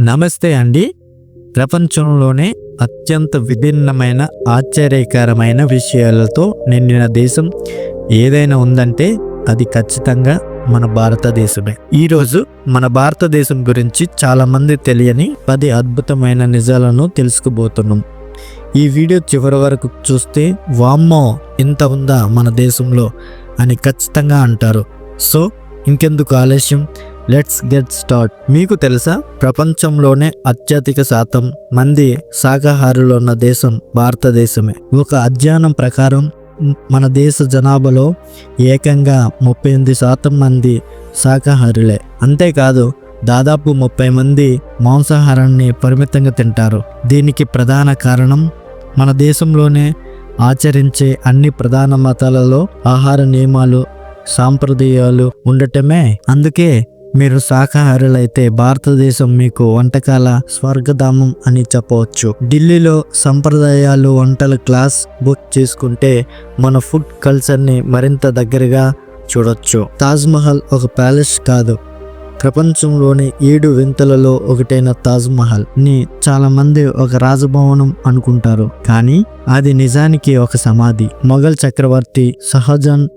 నమస్తే అండి. ప్రపంచంలోనే అత్యంత విభిన్నమైన ఆశ్చర్యకరమైన విషయాలతో నిండిన దేశం ఏదైనా ఉందంటే అది ఖచ్చితంగా మన భారతదేశమే. ఈరోజు మన భారతదేశం గురించి చాలామంది తెలియని పది అద్భుతమైన నిజాలను తెలుసుకోబోతున్నాం. ఈ వీడియో చివరి వరకు చూస్తే వామ్మో! ఇంత ఉందా మన దేశంలో? అని ఖచ్చితంగా అంటారు. సో ఇంకెందుకు ఆలస్యం? లెట్స్ గెట్ స్టార్ట్ మీకు తెలుసా? ప్రపంచంలోనే అత్యధిక శాతం మంది శాకాహారులు ఉన్న దేశం భారతదేశమే. ఒక అధ్యయనం ప్రకారం మన దేశ జనాభాలో ఏకంగా ముప్పై ఎనిమిది శాతం మంది శాకాహారులే అంతేకాదు దాదాపు ముప్పై మంది మాంసాహారాన్ని పరిమితంగా తింటారు. దీనికి ప్రధాన కారణం మన దేశంలోనే ఆచరించే అన్ని ప్రధాన మతాలలో ఆహార నియమాలు సాంప్రదాయాలు ఉండటమే. అందుకే మీరు శాకాహారులైతే భారతదేశం మీకు వంటకాల స్వర్గధామం అని చెప్పవచ్చు. ఢిల్లీలో సంప్రదాయాలు వంటల క్లాస్ బుక్ చేసుకుంటే మన ఫుడ్ కల్చర్ని మరింత దగ్గరగా చూడొచ్చు. తాజ్మహల్ ఒక ప్యాలెస్ కాదు. ప్రపంచంలోని ఏడు వింతలలో ఒకటైన తాజ్మహల్ని చాలా మంది ఒక రాజభవనం అనుకుంటారు. కానీ అది నిజానికి ఒక సమాధి. మొఘల్ చక్రవర్తి షహజాన్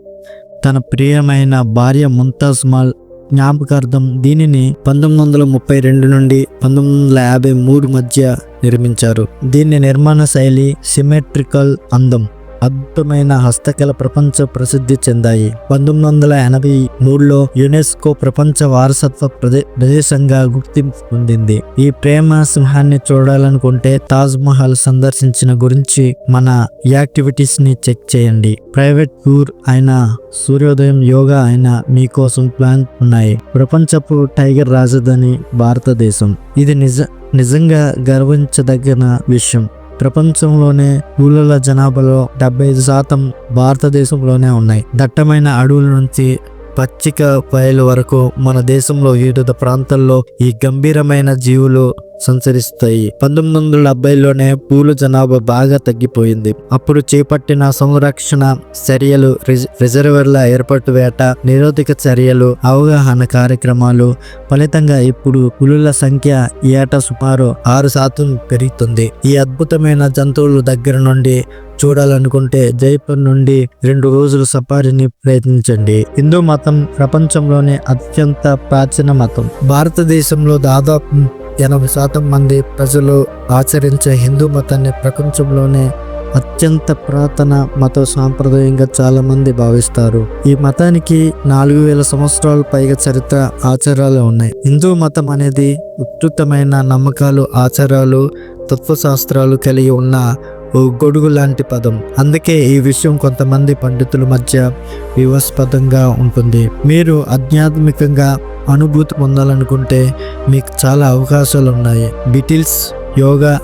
తన ప్రియమైన భార్య ముంతాజ్ మహల్ జ్ఞాపకార్థం దీనిని పంతొమ్మిది వందల ముప్పై రెండు నుండి పంతొమ్మిది వందల యాభై మూడు మధ్య నిర్మించారు. దీని నిర్మాణ శైలి సిమెట్రికల్ అందం. అద్భుతమైన హస్తకళ ప్రపంచ ప్రసిద్ధి చెందాయి. పంతొమ్మిది వందల ఎనభై మూడులో యునెస్కో ప్రపంచ వారసత్వ ప్రదే ప్రదేశంగా గుర్తింపు పొందింది. ఈ ప్రేమ సింహాన్ని చూడాలనుకుంటే తాజ్ మహల్ సందర్శించిన గురించి మన యాక్టివిటీస్ని చెక్ చేయండి. ప్రైవేట్ టూర్ అయిన సూర్యోదయం యోగా అయిన మీకోసం ప్లాన్ ఉన్నాయి. ప్రపంచపు టైగర్ రాజధాని భారతదేశం. ఇది నిజ నిజంగా గర్వించదగిన విషయం. ప్రపంచంలోనే ఊళ్ళ జనాభాలో డెబ్బై ఐదు శాతం భారతదేశంలోనే ఉన్నాయి. దట్టమైన అడవుల నుంచి పచ్చిక బయలు వరకు మన దేశంలో వివిధ ప్రాంతాల్లో ఈ గంభీరమైన జీవులు సంచరిస్తాయి. పంతొమ్మిది వందల డెబ్బైలోనే పూల జనాభా బాగా తగ్గిపోయింది. అప్పుడు చేపట్టిన సంరక్షణ చర్యలు రిజర్వర్ల ఏర్పాటు వేట నిరోధక చర్యలు అవగాహన కార్యక్రమాలు ఫలితంగా ఇప్పుడు పులుల సంఖ్య ఈ ఏటా సుమారు ఆరు శాతం పెరుగుతుంది. ఈ అద్భుతమైన జంతువుల దగ్గర నుండి చూడాలనుకుంటే జైపూర్ నుండి రెండు రోజులు సఫారీని ప్రయత్నించండి. హిందూ మతం ప్రపంచంలోనే అత్యంత ప్రాచీన మతం. భారతదేశంలో దాదాపు ఎనభై శాతం మంది ప్రజలు ఆచరించే హిందూ మతాన్ని ప్రపంచంలోనే అత్యంత పురాతన మత సాంప్రదాయంగా చాలామంది భావిస్తారు. ఈ మతానికి నాలుగు వేల సంవత్సరాల పైగా చరిత్ర ఆచారాలు ఉన్నాయి. హిందూ మతం అనేది విస్తృతమైన నమ్మకాలు ఆచారాలు తత్వశాస్త్రాలు కలిగి ఉన్న ఓ గొడుగు లాంటి పదం. అందుకే ఈ విషయం కొంతమంది పండితుల మధ్య వివాస్పదంగా ఉంటుంది. మీరు ఆధ్యాత్మికంగా అనుభూతి పొందాలనుకుంటే మీకు చాలా అవకాశాలు ఉన్నాయి బిటిల్స్ యోగా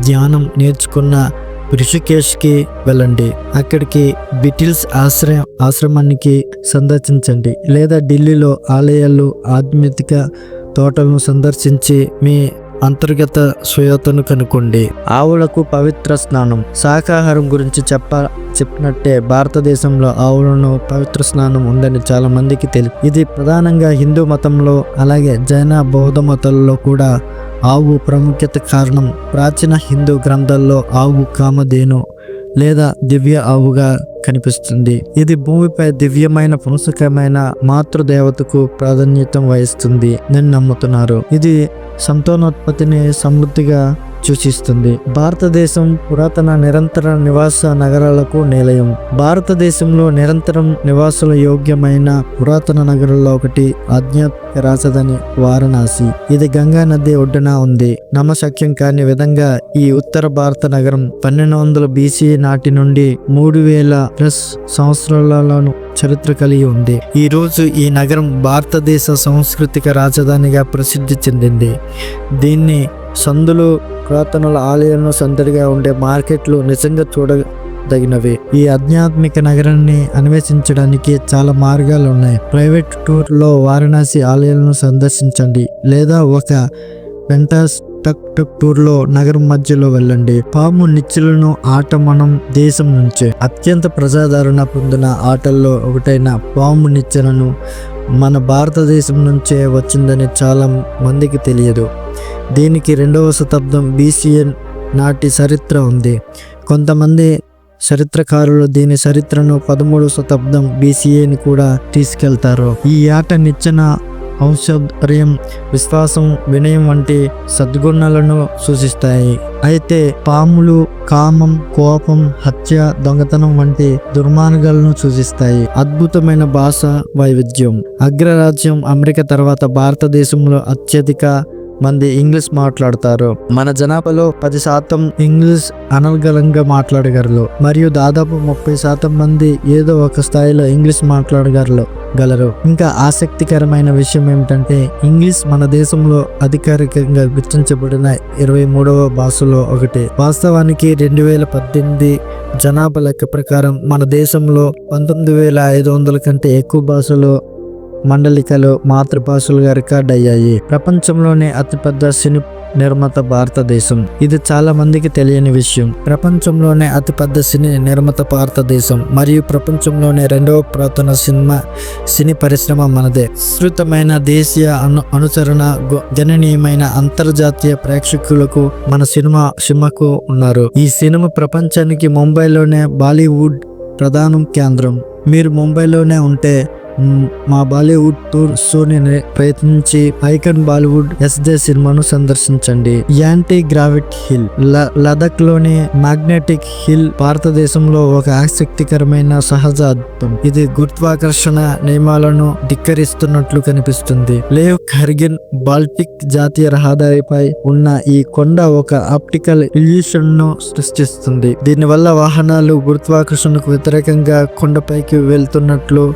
ధ్యానం నేర్చుకున్న ఋషికేష్కి వెళ్ళండి. అక్కడికి బిటిల్స్ ఆశ్రయం ఆశ్రమానికి సందర్శించండి. లేదా ఢిల్లీలో ఆలయాలు ఆధ్యాత్మిక తోటలను సందర్శించి మీ అంతర్గత స్వయతను కనుక్కోండి. ఆవులకు పవిత్ర స్నానం. శాకాహారం గురించి చెప్ప చెప్పినట్టే భారతదేశంలో ఆవులను పవిత్ర స్నానం ఉందని చాలా మందికి తెలుసు ఇది ప్రధానంగా హిందూ మతంలో అలాగే జైన బౌద్ధ మతాలలో కూడా ఆవు ప్రాముఖ్యత కారణం. ప్రాచీన హిందూ గ్రంథాల్లో ఆవు కామధేను లేదా దివ్య ఆవుగా కనిపిస్తుంది. ఇది భూమిపై దివ్యమైన పుంసకమైన మాతృదేవతకు ప్రాధాన్యత వహిస్తుంది. నేను నమ్ముతున్నారు. ఇది సంతానోత్పత్తిని సమృద్ధిగా సూచిస్తుంది. భారతదేశం పురాతన నిరంతర నివాస నగరాలకు నిలయం. భారతదేశంలో నిరంతరం నివాసుల యోగ్యమైన పురాతన నగరంలో ఒకటి ఆధ్యాత్మిక రాజధాని వారణాసి. ఇది గంగా నది ఒడ్డున ఉంది. నమ్మశక్యం కాని విధంగా ఈ ఉత్తర భారత నగరం పన్నెండు వందల బీసీ నాటి నుండి మూడు వేల ప్లస్ సంవత్సరాలను చరిత్ర కలిగి ఉంది. ఈ రోజు ఈ నగరం భారతదేశ సాంస్కృతిక రాజధానిగా ప్రసిద్ధి చెందింది. దీన్ని సందులు పురాతనల ఆలయాలను సందడిగా ఉండే మార్కెట్లు నిజంగా చూడదగినవి. ఈ ఆధ్యాత్మిక నగరాన్ని అన్వేషించడానికి చాలా మార్గాలు ఉన్నాయి. ప్రైవేట్ టూర్లో వారణాసి ఆలయాలను సందర్శించండి లేదా ఒక వెంటాస్ టక్ టక్ టూర్లో నగరం మధ్యలో వెళ్ళండి. పాము నిచ్చెలను ఆట మనం దేశం నుంచే. అత్యంత ప్రజాదరణ పొందిన ఆటల్లో ఒకటైన పాము నిచ్చెలను మన భారతదేశం నుంచే వచ్చిందని చాలా మందికి తెలియదు. దీనికి రెండవ శతాబ్దం బీసీఏ నాటి చరిత్ర ఉంది. కొంతమంది చరిత్రకారులు దీని చరిత్రను పదమూడవ శతాబ్దం బీసీఏని కూడా తీసుకెళ్తారు. ఈ ఆట నిచ్చెన ఔషధర్యం విశ్వాసం వినయం వంటి సద్గుణాలను సూచిస్తాయి. అయితే పాములు కామం కోపం హత్య దొంగతనం వంటి దుర్మార్గాలను సూచిస్తాయి. అద్భుతమైన భాష వైవిధ్యం. అగ్రరాజ్యం అమెరికా తర్వాత భారతదేశంలో అత్యధిక మంది ఇంగ్లీష్ మాట్లాడతారు. మన జనాభాలో పది శాతం ఇంగ్లీష్ అనర్గలంగా మాట్లాడగలరు. మరియు దాదాపు ముప్పై శాతం మంది ఏదో ఒక స్థాయిలో ఇంగ్లీష్ మాట్లాడగలరు. గలరు. ఇంకా ఆసక్తికరమైన విషయం ఏమిటంటే ఇంగ్లీష్ మన దేశంలో అధికారికంగా గుర్తించబడిన ఇరవై మూడవ భాషలో ఒకటి. వాస్తవానికి రెండు వేల పద్దెనిమిది జనాభా లెక్క ప్రకారం మన దేశంలో పంతొమ్మిది వేల ఐదు వందల కంటే ఎక్కువ భాషలు మండలికలు మాతృభాషలుగా రికార్డ్ అయ్యాయి. ప్రపంచంలోనే అతిపెద్ద సినీ నిర్మాత భారతదేశం. ఇది చాలా మందికి తెలియని విషయం. ప్రపంచంలోనే అతిపెద్ద సినీ నిర్మాత భారతదేశం. మరియు ప్రపంచంలోనే రెండవ పురాతన సినిమా సినీ పరిశ్రమ మనదే. విస్తృతమైన దేశీయ అను అనుసరణ గణనీయమైన అంతర్జాతీయ ప్రేక్షకులకు మన సినిమా సినిమాకు ఉన్నారు. ఈ సినిమా ప్రపంచానికి ముంబైలోనే బాలీవుడ్ ప్రధానం కేంద్రం. మీరు ముంబైలోనే ఉంటే మా బాలీవుడ్ టూర్ షోని ని ప్రయత్నించి ఐకన్ బాలీవుడ్ ఎస్జే సినిమాను సందర్శించండి. యాంటీ గ్రావిట్ హిల్ లదక్లోని మ్యాగ్నెటిక్ హిల్ భారతదేశంలో ఒక ఆసక్తికరమైన సహజ అద్భుతం ఇది గురుత్వాకర్షణ నియమాలను ధిక్కరిస్తున్నట్లు కనిపిస్తుంది. లేవ్ ఖర్గిన్ బాల్టిక్ జాతీయ రహదారిపై ఉన్న ఈ కొండ ఒక ఆప్టికల్ ఇల్యూషన్ను సృష్టిస్తుంది. దీనివల్ల వాహనాలు గురుత్వాకర్షణకు వ్యతిరేకంగా కొండపైకి వెళ్తున్నట్లు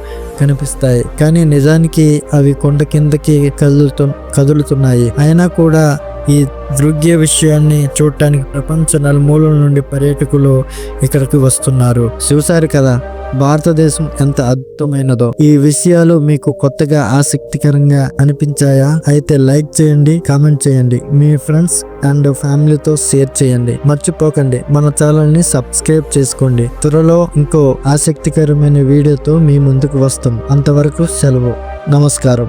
కనిపిస్తాయి కానీ నిజానికి అవి కొండ కిందకి కదులుతు కదులుతున్నాయి. అయినా కూడా ఈ దృగ్య విషయాన్ని చూడటానికి ప్రపంచ నలుమూలల నుండి పర్యాటకులు ఇక్కడికి వస్తున్నారు. చూసారు కదా? భారతదేశం ఎంత అద్భుతమైనదో. ఈ విషయాలు మీకు కొత్తగా ఆసక్తికరంగా అనిపించాయా? అయితే లైక్ చేయండి కామెంట్ చేయండి. మీ ఫ్రెండ్స్ అండ్ ఫ్యామిలీతో షేర్ చేయండి. మర్చిపోకండి మన ఛానల్ని సబ్స్క్రైబ్ చేసుకోండి. త్వరలో ఇంకో ఆసక్తికరమైన వీడియోతో మీ ముందుకు వస్తాం. అంతవరకు సెలవు. నమస్కారం.